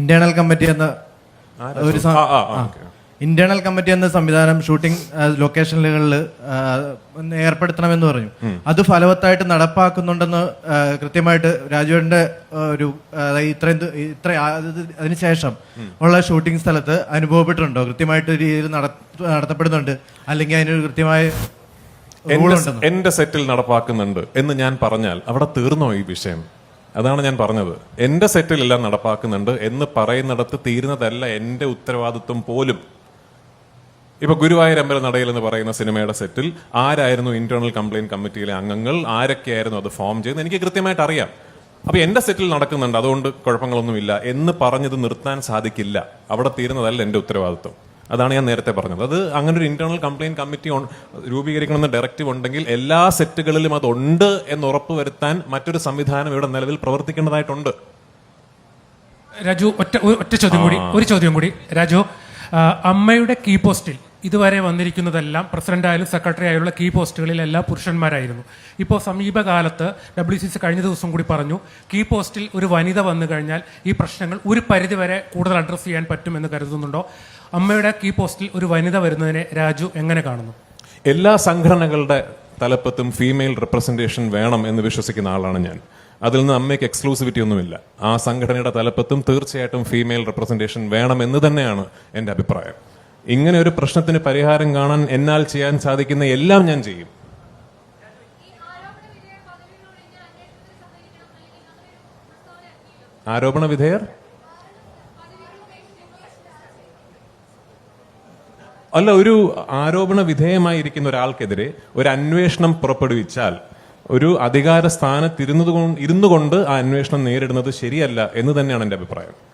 Internal committee എന്ന ഒരു some- ആ. ഇന്റേണൽ കമ്മിറ്റി എന്ന സംവിധാനം ഷൂട്ടിംഗ് ലൊക്കേഷനുകളിൽ ഏർപ്പെടുത്തണമെന്ന് പറഞ്ഞു. അത് ഫലവത്തായിട്ട് നടപ്പാക്കുന്നുണ്ടെന്ന് ആ, കൃത്യമായിട്ട് രാജുവിന്റെ ആ, ഒരു ആ, അതായത് ഇത്രയും ദി- ഇത്ര ആ- അത് അതിനുശേഷം ഉള്ള ഷൂട്ടിംഗ് സ്ഥലത്ത് അനുഭവപ്പെട്ടിട്ടുണ്ടോ? കൃത്യമായിട്ട് രീതിയിൽ നട- നടത്തപ്പെടുന്നുണ്ട്. അല്ലെങ്കിൽ അതിനൊരു കൃത്യമായ റൂൾ എന്റെ ഉണ്ടെന്ന്? എന്റെ സെറ്റിൽ നടപ്പാക്കുന്നുണ്ട് എന്ന് ഞാൻ പറഞ്ഞാൽ അവിടെ തീർന്നോ ഈ വിഷയം? അതാണ് ഞാൻ പറഞ്ഞത്. എന്റെ സെറ്റിലെല്ലാം നടപ്പാക്കുന്നുണ്ട് എന്ന് പറയുന്നിടത്ത് തീരുന്നതല്ല എന്റെ ഉത്തരവാദിത്വം പോലും. ഇപ്പൊ ഗുരുവായൂർ അമ്പലനടയിൽ എന്ന് പറയുന്ന സിനിമയുടെ സെറ്റിൽ ആരായിരുന്നു ഇന്റേണൽ കംപ്ലയിന്റ് കമ്മിറ്റിയിലെ അംഗങ്ങൾ? ആരൊക്കെയായിരുന്നു അത് ഫോം ചെയ്യുന്നത്? എനിക്ക് കൃത്യമായിട്ട് അറിയാം. അപ്പൊ എന്റെ സെറ്റിൽ നടക്കുന്നുണ്ട്. അതുകൊണ്ട് കുഴപ്പങ്ങളൊന്നുമില്ല എന്ന് പറഞ്ഞത് നിർത്താൻ സാധിക്കില്ല. അവിടെ തീരുന്നതല്ല എന്റെ ഉത്തരവാദിത്വം. അതാണ് ഞാൻ നേരത്തെ പറഞ്ഞത്. അത് അങ്ങനെ ഒരു ഇന്റേണൽ കംപ്ലൈന്റ് കമ്മിറ്റി രൂപീകരിക്കണമെന്ന രൂപീകരിക്കണമെന്ന് ഡയറക്റ്റീവ് ഉണ്ടെങ്കിൽ എല്ലാ സെറ്റുകളിലും അതുണ്ട് എന്ന് ഉറപ്പുവരുത്താൻ മറ്റൊരു സംവിധാനം ഇവിടെ നിലവിൽ പ്രവർത്തിക്കേണ്ടതായിട്ടുണ്ട്. രാജു ഒറ്റ ഒറ്റ ചോദ്യം കൂടി ഒരു ചോദ്യം കൂടി. രാജു അമ്മയുടെ കീ പോസ്റ്റിൽ ഇതുവരെ വന്നിരിക്കുന്നതെല്ലാം പ്രസിഡന്റ് ആയാലും സെക്രട്ടറി ആയുള്ള കീ പോസ്റ്റുകളിലെല്ലാം പുരുഷന്മാരായിരുന്നു. ഇപ്പോൾ സമീപകാലത്ത് ഡബ്ല്യു സി സി കഴിഞ്ഞ ദിവസം കൂടി പറഞ്ഞു കീ പോസ്റ്റിൽ ഒരു വനിത വന്നു കഴിഞ്ഞാൽ ഈ പ്രശ്നങ്ങൾ ഒരു പരിധിവരെ കൂടുതൽ അഡ്രസ്സ് ചെയ്യാൻ പറ്റുമെന്ന് കരുതുന്നുണ്ടോ? അമ്മയുടെ കീ പോസ്റ്റിൽ ഒരു വനിത വരുന്നതിനെ രാജു എങ്ങനെ കാണുന്നു? എല്ലാ സംഘടനകളുടെ തലപ്പത്തും ഫീമെയിൽ റെപ്രസെന്റേഷൻ വേണം എന്ന് വിശ്വസിക്കുന്ന ആളാണ് ഞാൻ. അതിൽ നിന്ന് അമ്മയ്ക്ക് എക്സ്ക്ലൂസിവിറ്റി ഒന്നുമില്ല. ആ സംഘടനയുടെ തലപ്പത്തും തീർച്ചയായിട്ടും ഫീമെയിൽ റെപ്രസെന്റേഷൻ വേണം എന്ന് തന്നെയാണ് എന്റെ അഭിപ്രായം. ഇങ്ങനെ ഒരു പ്രശ്നത്തിന് പരിഹാരം കാണാൻ എന്നാൽ ചെയ്യാൻ സാധിക്കുന്ന എല്ലാം ഞാൻ ചെയ്യും. ആരോപണ വിധേയർ? അല്ല ഒരു ആരോപണ വിധേയമായിരിക്കുന്ന ഒരാൾക്കെതിരെ ഒരു അന്വേഷണം പുറപ്പെടുവിച്ചാൽ ഒരു അധികാര സ്ഥാനത്തിരുന്നത് ഇരുന്നുകൊണ്ട് ഇരുന്നു കൊണ്ട് ആ അന്വേഷണം നേരിടുന്നത് ശരിയല്ല എന്ന് തന്നെയാണ് എന്റെ അഭിപ്രായം.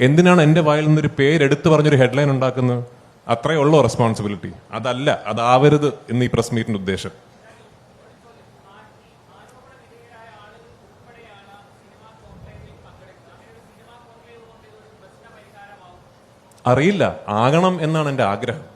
എന്തിനാണ് എന്റെ വായിൽ നിന്നൊരു പേരെടുത്ത് പറഞ്ഞൊരു ഹെഡ്ലൈൻ ഉണ്ടാക്കുന്നത്? അത്രയേ ഉള്ളൂ റെസ്പോൺസിബിലിറ്റി അതല്ല അതാവരുത് എന്ന് ഈ പ്രസ് മീറ്റിന്റെ ഉദ്ദേശം. അറിയില്ല ആകണം എന്നാണ് എന്റെ ആഗ്രഹം.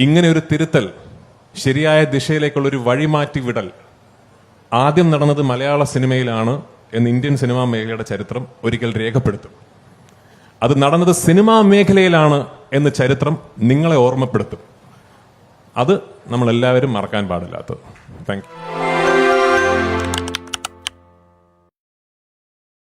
ഇങ്ങനെ ഒരു തിരുത്തൽ ശരിയായ ദിശയിലേക്കുള്ള ഒരു വഴിമാറ്റി വിടൽ ആദ്യം നടന്നത് മലയാള സിനിമയിലാണ് എന്ന് ഇന്ത്യൻ സിനിമാ മേഖലയുടെ ചരിത്രം ഒരിക്കൽ രേഖപ്പെടുത്തും. അത് നടന്നത് സിനിമാ മേഖലയിലാണ് എന്ന് ചരിത്രം നിങ്ങളെ ഓർമ്മപ്പെടുത്തും. അത് നമ്മളെല്ലാവരും മറക്കാൻ പാടില്ലാത്തത്. Thank you